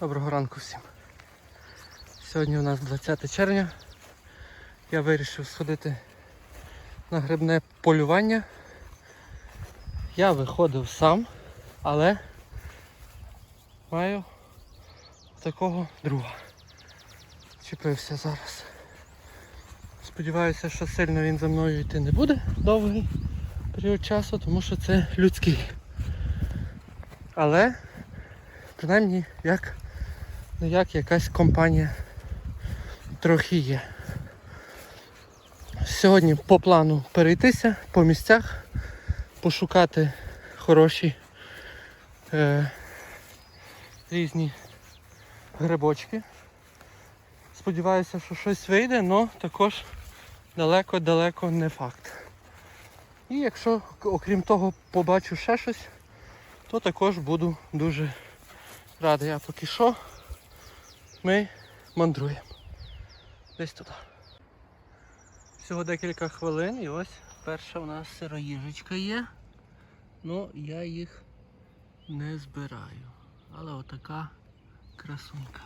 Доброго ранку всім. Сьогодні у нас 20 червня. Я вирішив сходити на грибне полювання. Я виходив сам, але маю такого друга. Чіпився зараз. Сподіваюся, що сильно він за мною йти не буде довгий період часу, тому що це людський. Але принаймні як, ну, як якась компанія трохи є. Сьогодні по плану перейтися по місцях, пошукати хороші е, різні грибочки. Сподіваюся, що щось вийде, але також далеко-далеко не факт. І якщо, окрім того, побачу ще щось, то також буду дуже радий. А поки що ми мандруємо. Десь туди. Всього декілька хвилин і ось перша у нас сироїжечка є. Ну я їх не збираю. Але отака красунька.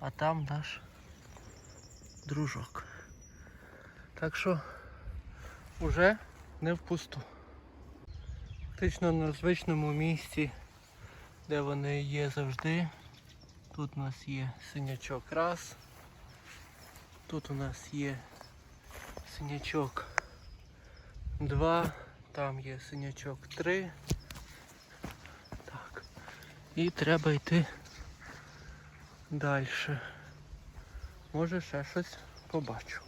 А там наш дружок. Так що вже не впусту. Фактично на звичному місці, де вони є завжди. Тут у нас є синячок раз. Тут у нас є синячок два. Там є синячок три. Так. І треба йти далі. Може ще щось побачу.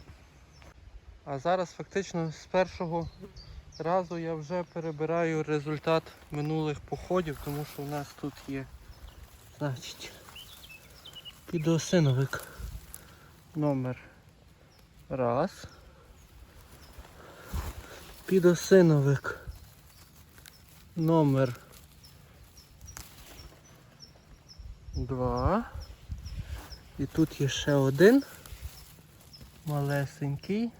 А зараз фактично з першого разу я вже перебираю результат минулих походів, тому що у нас тут є, значить, підосиновик номер раз. Підосиновик номер два. І тут є ще один малесенький.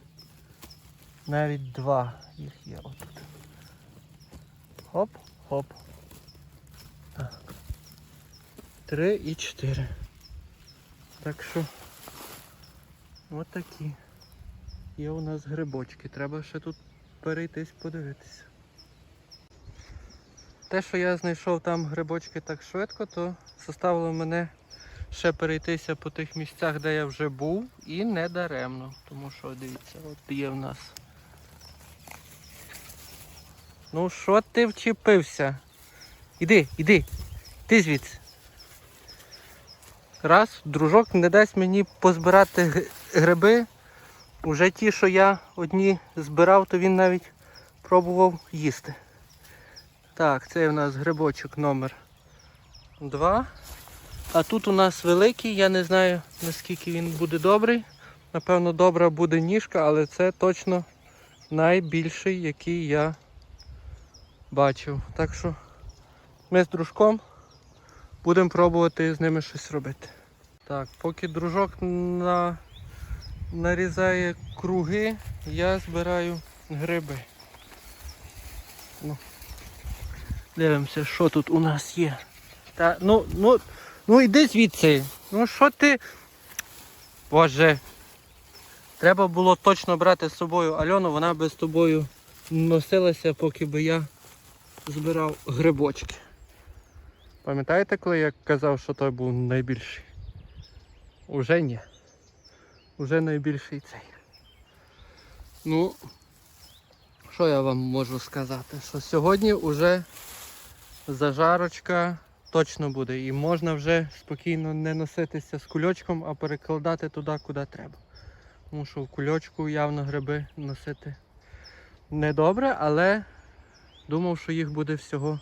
Навіть два їх є отут. Хоп, хоп. Так. Три і чотири. Так що от такі. Є у нас грибочки. Треба ще тут перейтись подивитися. Те, що я знайшов там грибочки так швидко, то заставило мене ще перейтися по тих місцях, де я вже був, і не даремно. Тому що дивіться, от є в нас. Ну що ти вчепився? Іди, іди, ти звідси. Раз, дружок не дасть мені позбирати гриби. Уже ті, що я одні збирав, то він навіть пробував їсти. Так, це у нас грибочок номер 2. А тут у нас великий, я не знаю наскільки він буде добрий. Напевно, добра буде ніжка, але це точно найбільший, який я бачив. Так що ми з дружком будемо пробувати з ними щось робити. Так, поки дружок на... нарізає круги, я збираю гриби. Ну. Дивимося, що тут у нас є. Та, ну, ну, ну йди звідси. Ну що ти. Боже. Треба було точно брати з собою Альону, вона би з тобою носилася, поки би я збирав грибочки. Пам'ятаєте, коли я казав, що той був найбільший? Уже ні. Уже найбільший цей. Ну, що я вам можу сказати? Що сьогодні вже зажарочка точно буде. І можна вже спокійно не носитися з кульочком, а перекладати туди, куди треба. Тому що в кульочку явно гриби носити недобре, але думав, що їх буде всього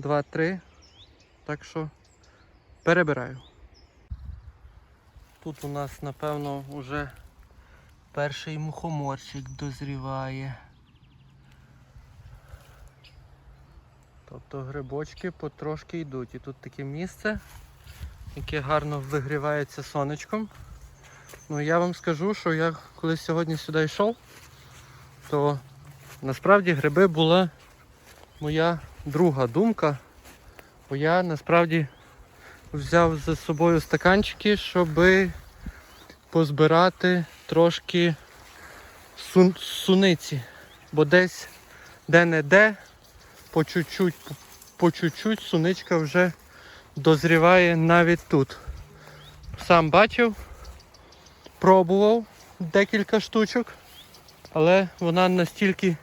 2-3. Так що перебираю. Тут у нас, напевно, вже перший мухоморчик дозріває. Тобто грибочки потрошки йдуть. І тут таке місце, яке гарно вигрівається сонечком. Ну я вам скажу, що я коли сьогодні сюди йшов, то насправді гриби була моя друга думка. Бо я насправді взяв з собою стаканчики, щоб позбирати трошки сун- суниці. Бо десь де-не-де, по чуть-чуть, по чуть-чуть суничка вже дозріває навіть тут. Сам бачив, пробував декілька штучок, але вона настільки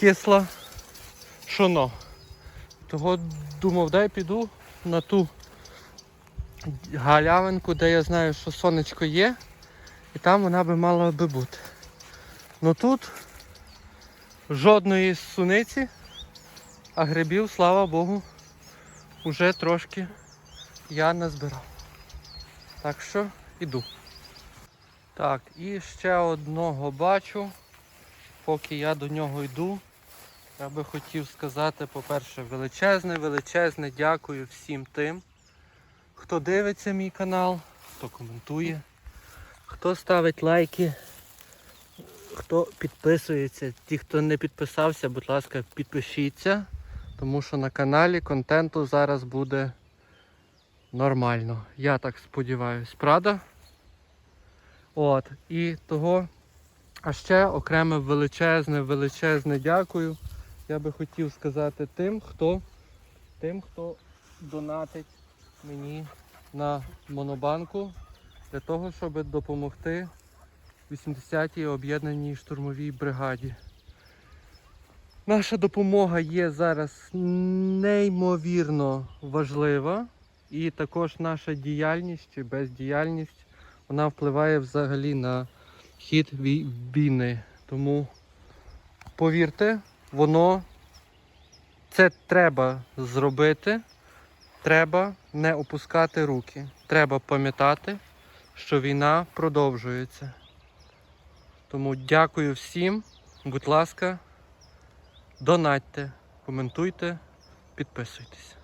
кисла, що но. Того думав, дай піду на ту галявинку, де я знаю, що сонечко є, і там вона би мала би бути. Ну тут жодної суниці, а грибів, слава Богу, вже трошки я назбирав. Так що іду. Так, і ще одного бачу. Поки я до нього йду, я би хотів сказати, по-перше, величезне, величезне дякую всім тим, хто дивиться мій канал, хто коментує, хто ставить лайки, хто підписується. Ті, хто не підписався, будь ласка, підпишіться, тому що на каналі контенту зараз буде нормально. Я так сподіваюсь, правда? От, і того, а ще окреме величезне, величезне дякую. Я би хотів сказати тим, хто, тим, хто донатить мені на монобанку для того, щоб допомогти 80-й об'єднаній штурмовій бригаді. Наша допомога є зараз неймовірно важлива. І також наша діяльність чи бездіяльність вона впливає взагалі на хід війни. Тому повірте, воно це треба зробити. Треба не опускати руки. Треба пам'ятати, що війна продовжується. Тому дякую всім. Будь ласка, донатьте, коментуйте, підписуйтесь.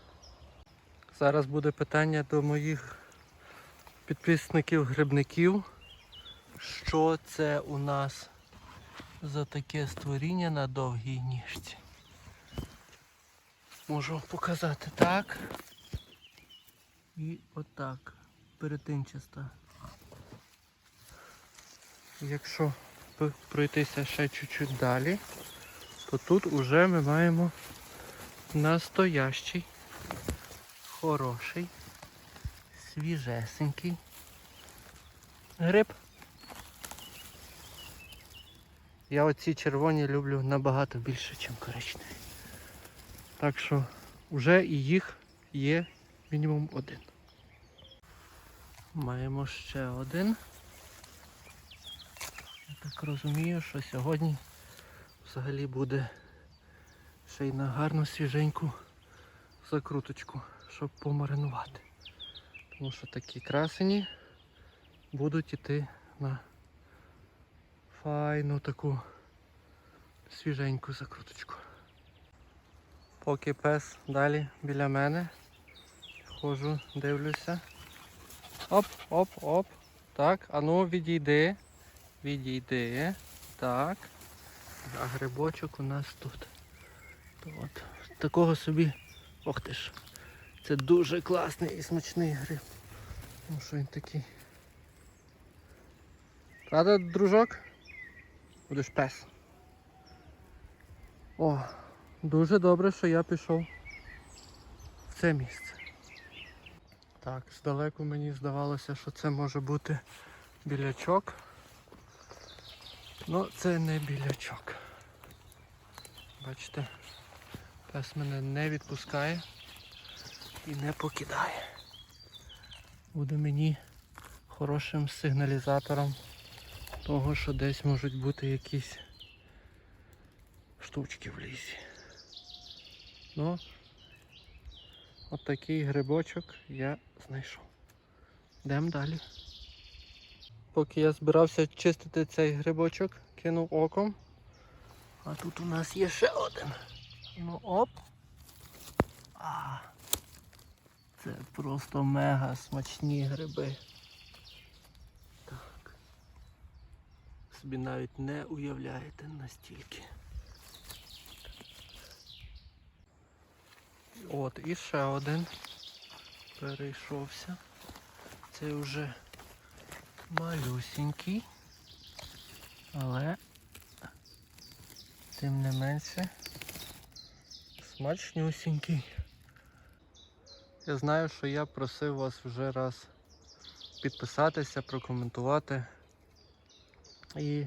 Зараз буде питання до моїх підписників-грибників. Що це у нас за таке створіння на довгій ніжці? Можу показати так. І отак. Перетинчаста. Якщо пройтися ще чуть-чуть далі, то тут уже ми маємо настоящий, хороший, свіжесенький гриб. Я оці червоні люблю набагато більше, ніж коричневі. Так що вже і їх є мінімум один. Маємо ще один. Я так розумію, що сьогодні взагалі буде ще й на гарну свіженьку закруточку, щоб помаринувати. Тому що такі красені будуть іти на файну таку свіженьку закруточку. Поки пес далі біля мене. Ходжу, дивлюся. Оп, оп, оп. Так, а ну відійди. Відійди. Так. А грибочок у нас тут. От. Такого собі. Ох ти ж. Це дуже класний і смачний гриб. Ну що він такий. Правда, дружок? Будеш пес. О, дуже добре, що я пішов в це місце. Так, здалеку мені здавалося, що це може бути білячок. Ну, це не білячок. Бачите, пес мене не відпускає і не покидає. Буде мені хорошим сигналізатором того, що десь можуть бути якісь штучки в лісі. Ну, от такий грибочок я знайшов. Йдемо далі. Поки я збирався чистити цей грибочок, кинув оком. А тут у нас є ще один. Ну оп. А, це просто мега смачні гриби. Собі навіть не уявляєте настільки. От, і ще один. перейшовся. Це вже малюсінький, але тим не менше смачнюсінький. Я знаю, що я просив вас вже раз підписатися, прокоментувати і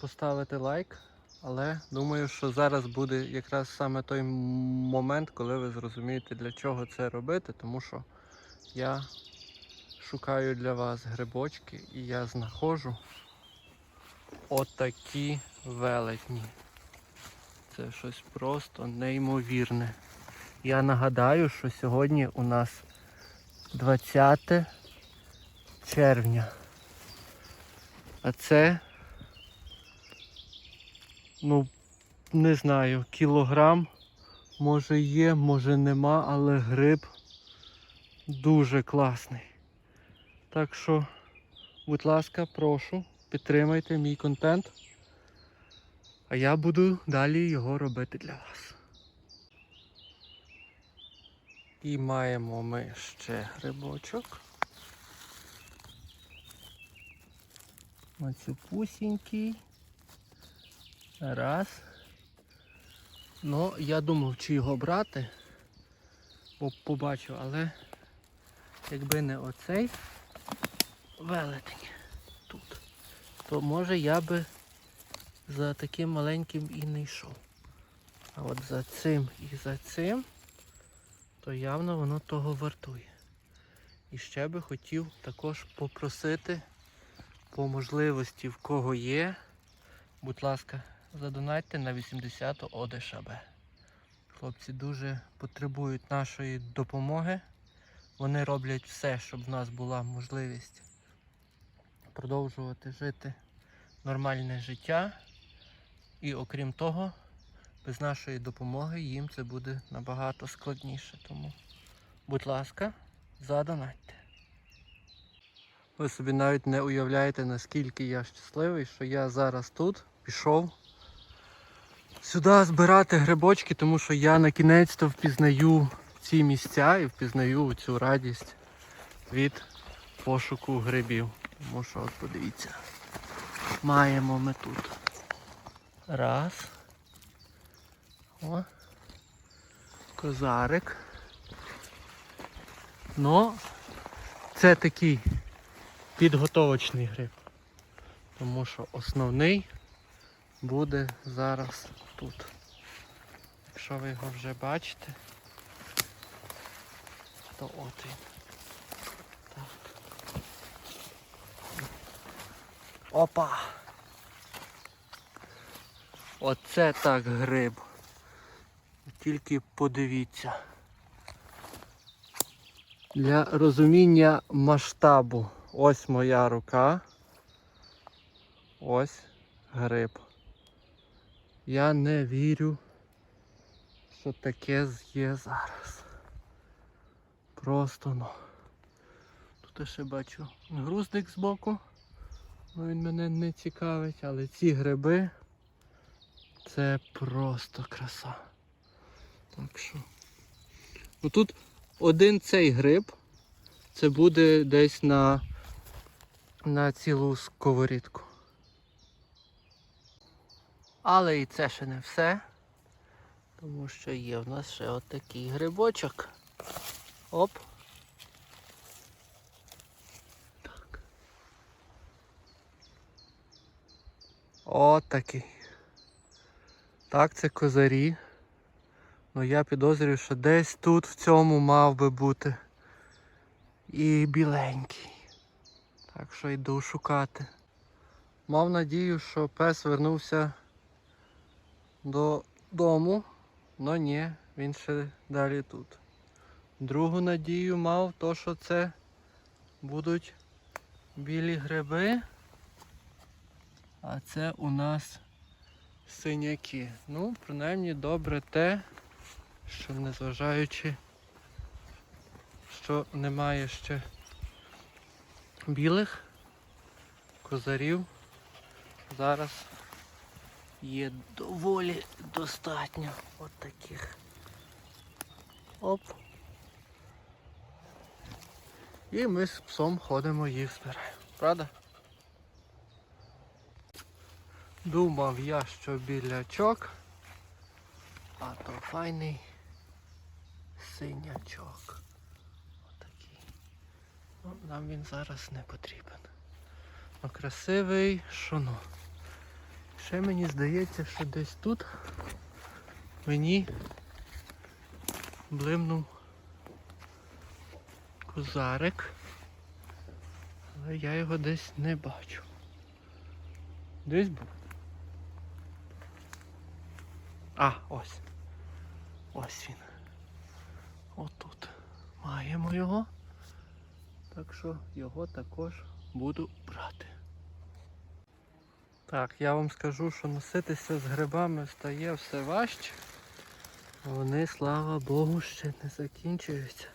поставити лайк. Але думаю, що зараз буде якраз саме той момент, коли ви зрозумієте, для чого це робити, тому що я шукаю для вас грибочки і я знаходжу отакі велетні. Це щось просто неймовірне. Я нагадаю, що сьогодні у нас 20 червня. А це, ну, не знаю, кілограм, може є, може нема, але гриб дуже класний. Так що, будь ласка, прошу, підтримайте мій контент. А я буду далі його робити для вас. І маємо ми ще грибочок. Мацюпусінький. Раз. Ну, я думав, чи його брати, бо побачив, але якби не оцей велетень тут, то може я би за таким маленьким і не йшов. А от за цим і за цим, то явно воно того вартує. І ще би хотів також попросити по можливості в кого є, будь ласка, задонайте на 80 ОДШБ. Хлопці дуже потребують нашої допомоги. Вони роблять все, щоб в нас була можливість продовжувати жити нормальне життя. І окрім того, без нашої допомоги їм це буде набагато складніше. Тому, будь ласка, задонатьте. Ви собі навіть не уявляєте, наскільки я щасливий, що я зараз тут пішов сюди збирати грибочки, тому що я на кінець то впізнаю ці місця і впізнаю цю радість від пошуку грибів. Тому що от подивіться, маємо ми тут. Раз. О. Козарик. Ну, це такий підготовочний гриб. Тому що основний буде зараз тут. Якщо ви його вже бачите, то от він. Так. Опа! Оце так гриб. Тільки подивіться. Для розуміння масштабу. Ось моя рука. Ось гриб. Я не вірю, що таке є зараз. Просто ну. Тут я ще бачу груздик збоку. Ну він мене не цікавить, але ці гриби це просто краса. Так що. Ну тут один цей гриб, це буде десь на, на цілу сковорідку. Але і це ще не все. Тому що є в нас ще отакий грибочок. Оп. Так. Отакий. Так, це козарі. Ну я підозрюю, що десь тут в цьому мав би бути і біленький. Так що йду шукати. Мав надію, що пес вернувся додому, але ні, він ще далі тут. Другу надію мав, то що це будуть білі гриби, а це у нас синяки. Ну, принаймні добре те, що незважаючи, що немає ще білих козарів, зараз є доволі достатньо от таких. Оп. І ми з псом ходимо їх збираємо. Правда? Думав я, що білячок, а то файний синячок. Нам він зараз не потрібен. Ну, красивий шоно. Ще мені здається, що десь тут мені блимнув козарик. Але я його десь не бачу. Десь був. А, ось. Ось він. Отут. Маємо його. Так що його також буду брати. Так, я вам скажу, що носитися з грибами стає все важче. Вони, слава Богу, ще не закінчуються.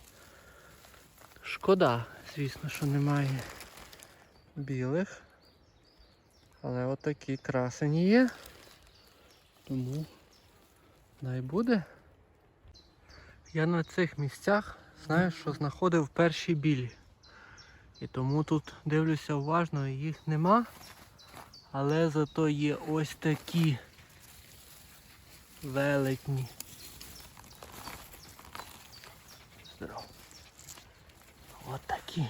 Шкода, звісно, що немає білих. Але отакі красені є. Тому най буде. Я на цих місцях знаю, що знаходив перші білі. І тому тут дивлюся уважно, їх нема. Але зато є ось такі великні. Здорово. От такі.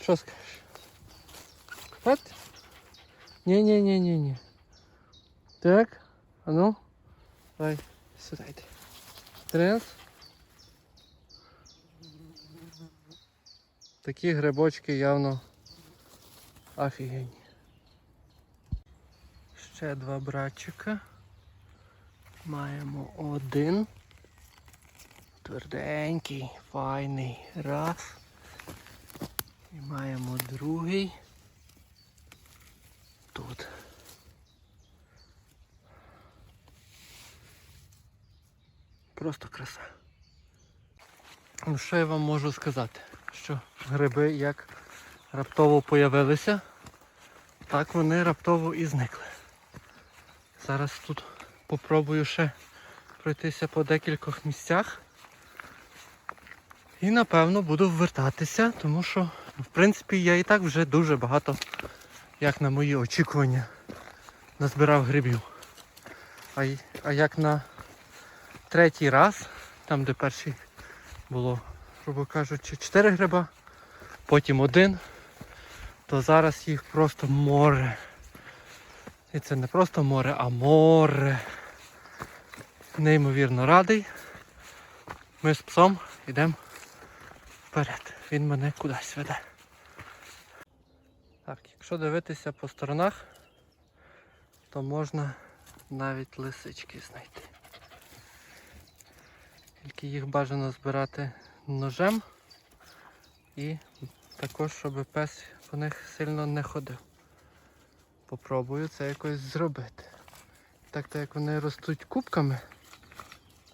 Що скажеш? От? Ні-ні-ні-ні-ні. Так, а ну. Давай, сюди. Раз. Такі грибочки явно офігенні. Ще два братчика. Маємо один. Тверденький, файний. Раз. І маємо другий. Тут. Просто краса. Ну, що я вам можу сказати? Що гриби як раптово появилися, так вони раптово і зникли. Зараз тут попробую ще пройтися по декількох місцях. І напевно буду вертатися, тому що, в принципі, я і так вже дуже багато, як на мої очікування, назбирав грибів. А, а як на третій раз, там де перший було, грубо кажучи, 4 гриба, потім один, то зараз їх просто море. І це не просто море, а море. Неймовірно радий. Ми з псом йдемо вперед. Він мене кудись веде. Так, якщо дивитися по сторонах, то можна навіть лисички знайти. Тільки їх бажано збирати ножем і також, щоб пес по них сильно не ходив. Попробую це якось зробити. Так то як вони ростуть кубками,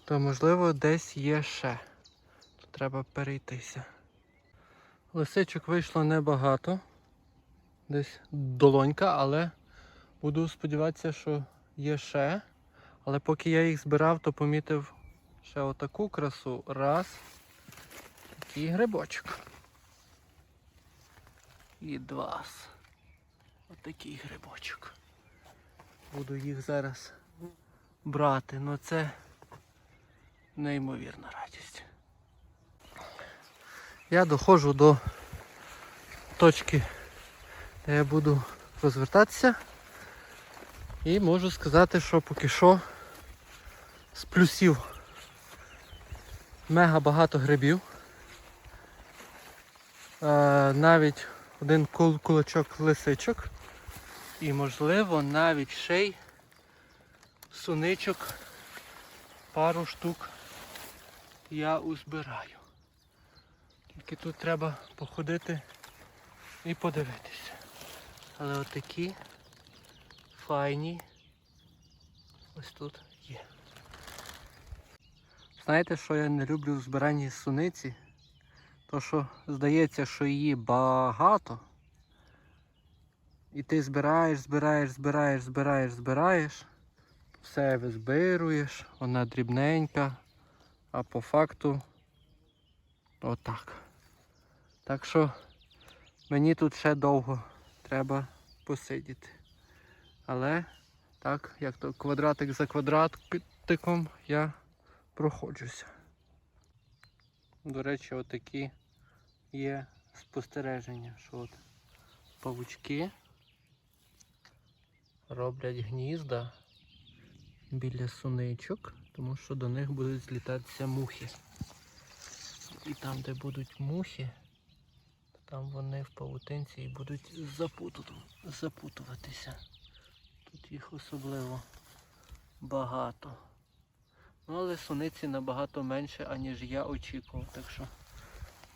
то можливо десь є ще. Тут треба перейтися. Лисичок вийшло небагато. Десь долонька, але буду сподіватися, що є ще. Але поки я їх збирав, то помітив ще отаку красу. Раз. Такий грибочок. І два. Отакий грибочок. Буду їх зараз брати. Ну це неймовірна радість. Я доходжу до точки, де я буду розвертатися. І можу сказати, що поки що з плюсів мега багато грибів. Е, навіть один кулачок лисичок. І можливо навіть ще й суничок пару штук я узбираю. Тільки тут треба походити і подивитися. Але отакі файні ось тут є. Знаєте, що я не люблю в збиранні суниці? То що здається, що її багато. І ти збираєш, збираєш, збираєш, збираєш, збираєш. Все визбируєш, вона дрібненька, а по факту Отак. Так що мені тут ще довго треба посидіти. Але так, як то квадратик за квадратиком я проходжуся. До речі, отакі є спостереження, що от павучки роблять гнізда біля суничок, тому що до них будуть злітатися мухи. І там, де будуть мухи, там вони в павутинці і будуть запуту- запутуватися. Тут їх особливо багато. Ну, але суниці набагато менше, аніж я очікував. Так що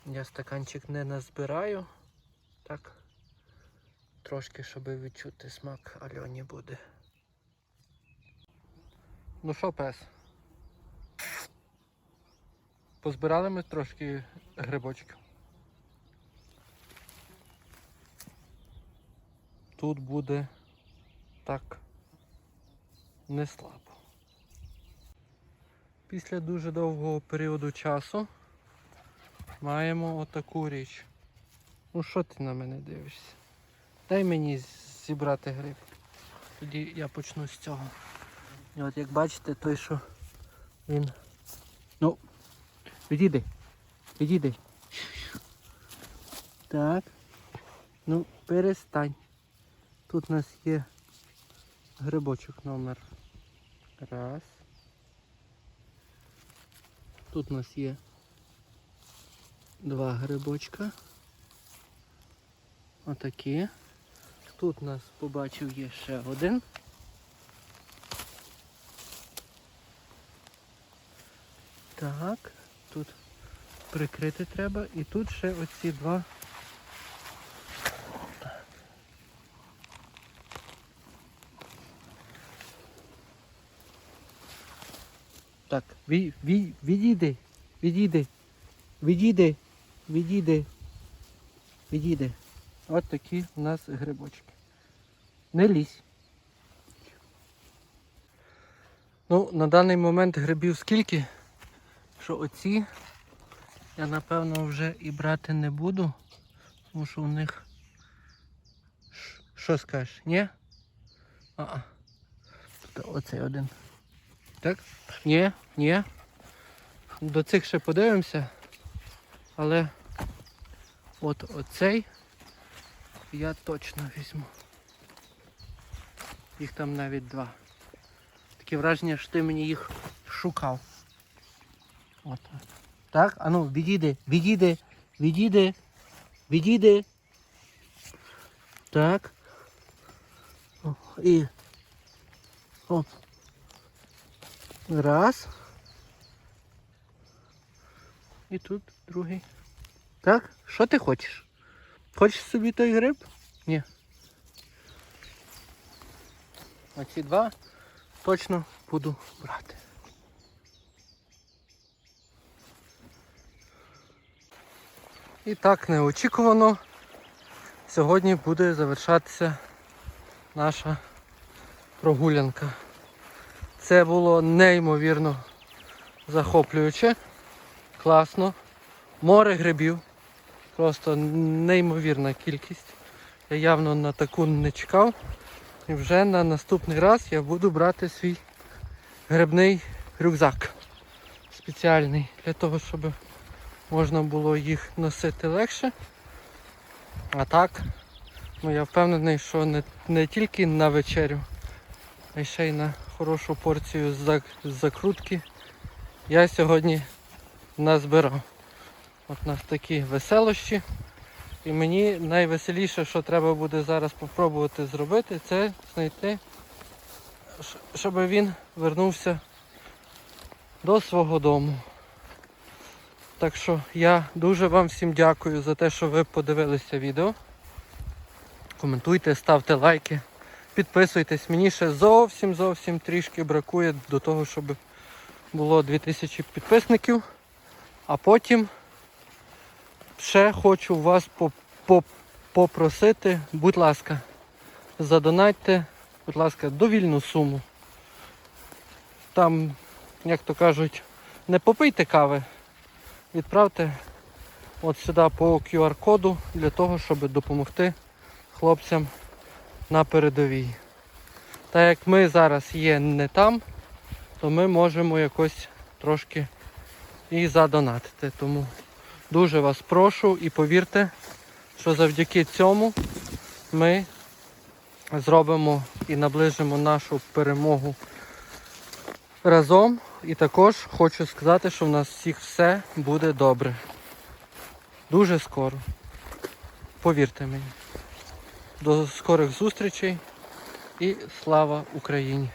я стаканчик не назбираю. Так. Трошки, щоб відчути смак Альоні буде. Ну що, пес? Позбирали ми трошки грибочків. Тут буде так не слабо. Після дуже довгого періоду часу маємо отаку річ. Ну що ти на мене дивишся? Дай мені зібрати гриб. Тоді я почну з цього. І от як бачите, той, що він. Ну, відійди. Відійди. Так. Ну, перестань. Тут у нас є грибочок номер. Раз. Тут у нас є два грибочка. Отакі. Тут у нас побачив є ще один. Так, тут прикрити треба і тут ще оці два. Так, ві, ві, відійди, відійди, відійди, відійди, відійди. От такі у нас грибочки. Не лізь. Ну, на даний момент грибів скільки, що оці я напевно вже і брати не буду, тому що у них що скажеш, ні? А-а. Тут оцей один. Так? Ні, ні. До цих ще подивимося. Але от оцей я точно візьму. Їх там навіть два. Таке враження, що ти мені їх шукав. От. Так, а ну, відійди, відійди, відійди, відійди. Так. О, і. Оп. Раз. І тут другий. Так, що ти хочеш? Хочеш собі той гриб? Ні. Оці два точно буду брати. І так неочікувано. Сьогодні буде завершатися наша прогулянка. Це було неймовірно захоплююче, класно. Море грибів. Просто неймовірна кількість. Я явно на таку не чекав. І вже на наступний раз я буду брати свій грибний рюкзак спеціальний для того, щоб можна було їх носити легше. А так, ну я впевнений, що не, не тільки на вечерю, а ще й на хорошу порцію зак- закрутки я сьогодні назбирав. От у нас такі веселощі. І мені найвеселіше, що треба буде зараз попробувати зробити, це знайти, щоб він вернувся до свого дому. Так що я дуже вам всім дякую за те, що ви подивилися відео. Коментуйте, ставте лайки, підписуйтесь. Мені ще зовсім зовсім трішки бракує до того, щоб було 2000 підписників. А потім ще хочу вас по- по- попросити, будь ласка, задонатьте, будь ласка, довільну суму. Там, як то кажуть, не попийте кави, відправте от сюди по QR-коду для того, щоб допомогти хлопцям на передовій. Так як ми зараз є не там, то ми можемо якось трошки і задонатити. Тому дуже вас прошу і повірте, що завдяки цьому ми зробимо і наближимо нашу перемогу разом. І також хочу сказати, що в нас всіх все буде добре. Дуже скоро. Повірте мені. До скорих зустрічей і слава Україні!